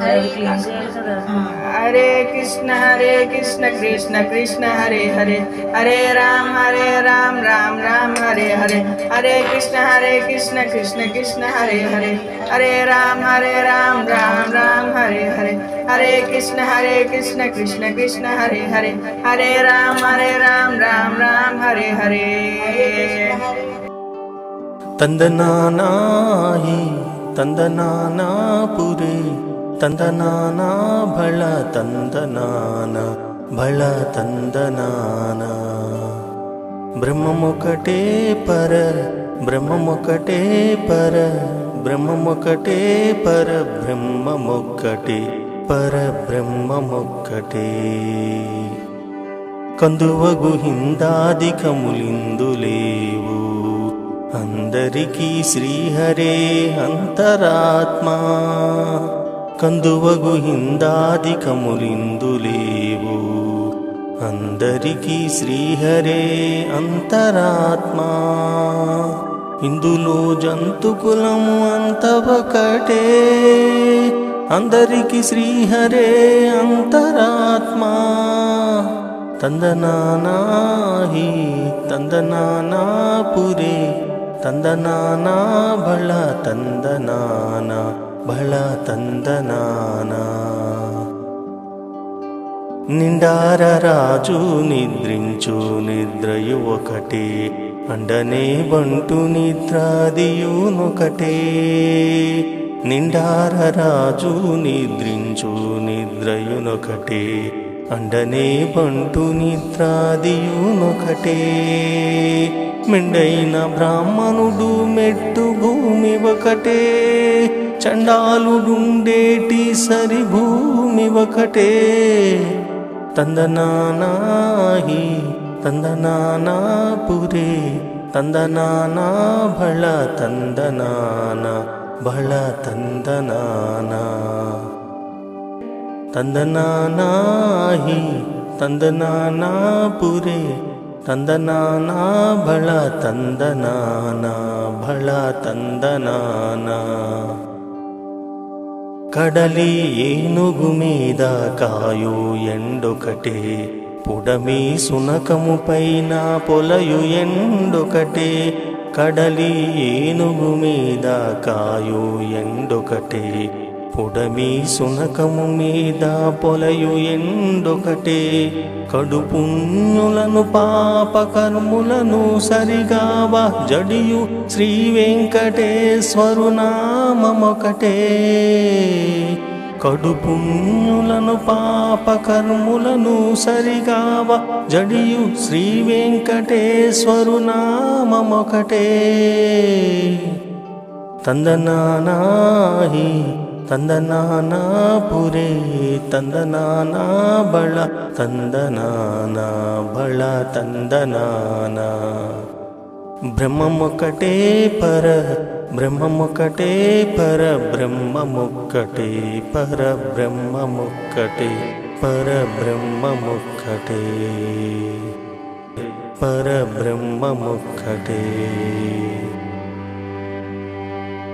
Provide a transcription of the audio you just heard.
हरे कृष्ण। हरे कृष्ण कृष्ण कृष्ण हरे हरे। हरे राम हरे राम राम राम हरे हरे। हरे कृष्ण हरे कृष्ण कृष्ण कृष्ण हरे हरे। हरे राम हरे राम राम राम हरे हरे। हरे कृष्ण हरे कृष्ण कृष्ण कृष्ण हरे हरे। हरे राम हरे राम राम राम हरे हरे। तंदना नाही तंदना ना पुरे। ತಂದನಾನಾ ಬಳ ತಂದನಾನ ಬಳ ತಂದನಾನ బ్రహ్మమొకటే పర బ్రహ్మమొకటే పర బ్రహ్మమొకటే పర బ్రహ్మమొక్కటే పర బ్రహ్మమొక్కటే కందువగు హిందాదికములిందు లేవు అందరికీ శ్రీహరే అంతరాత్మా కందువగు హిందాదికములిందులేవు అందరికీ శ్రీహరే అంతరాత్మా. ఇందులో జంతుకులము అంత ఒకటే అందరికీ శ్రీహరే అంతరాత్మా. తందనానాహి తందనానాపురే. తందనానా బళ తందనానా. బళ తందనానా నిండార రాజు నిద్రించు నిద్రయు ఒకటే అండనే బంటు నిద్రాదియునొకటే నిండార రాజు నిద్రించు నిద్రయునొకటే అండనే బంటు నిద్రాదియునొకటే మెండైన బ్రాహ్మణుడు మెట్టు భూమి ఒకటే చండాలుడుండేటి సరి భూమి ఒకటే. తందనానాహి తందనానా పురే. తందనానా భళ తందనానా భళ తందనానా. తందనానాహి తందనానా పురే. తందనానా భళ తందనానా భళ తందనానా. కడలి ఏనుగు మీద కాయు ఎండొకటే పుడమి సునకము పైన పొలయు ఎండొకటే కడలి ఏనుగు మీద కాయు ఎండొకటే పొడమి సునకము మీద పొలయు ఎండొకటే. కడుపుణ్యులను పాప కర్ములను సరిగా జడియు శ్రీ వెంకటేశ్వరు నామొకటే కడుపుణ్యులను పాప కర్ములను సరిగావ జడియు శ్రీ వెంకటేశ్వరు నామొకటే తందనానాహి ತಂದನಾನಾಪುರೆ ತಂದನಾನಾ ಬಳ ತಂದನಾನ ಬಳ ತಂದನಾನ బ్రహ్మమొక్కటే పర బ్రహ్మమొక్కటే పర బ్రహ్మమొక్కటే పర బ్రహ్మమొక్కటే పర బ్రహ్మమొక్కటే పర బ్రహ్మమొక్కటే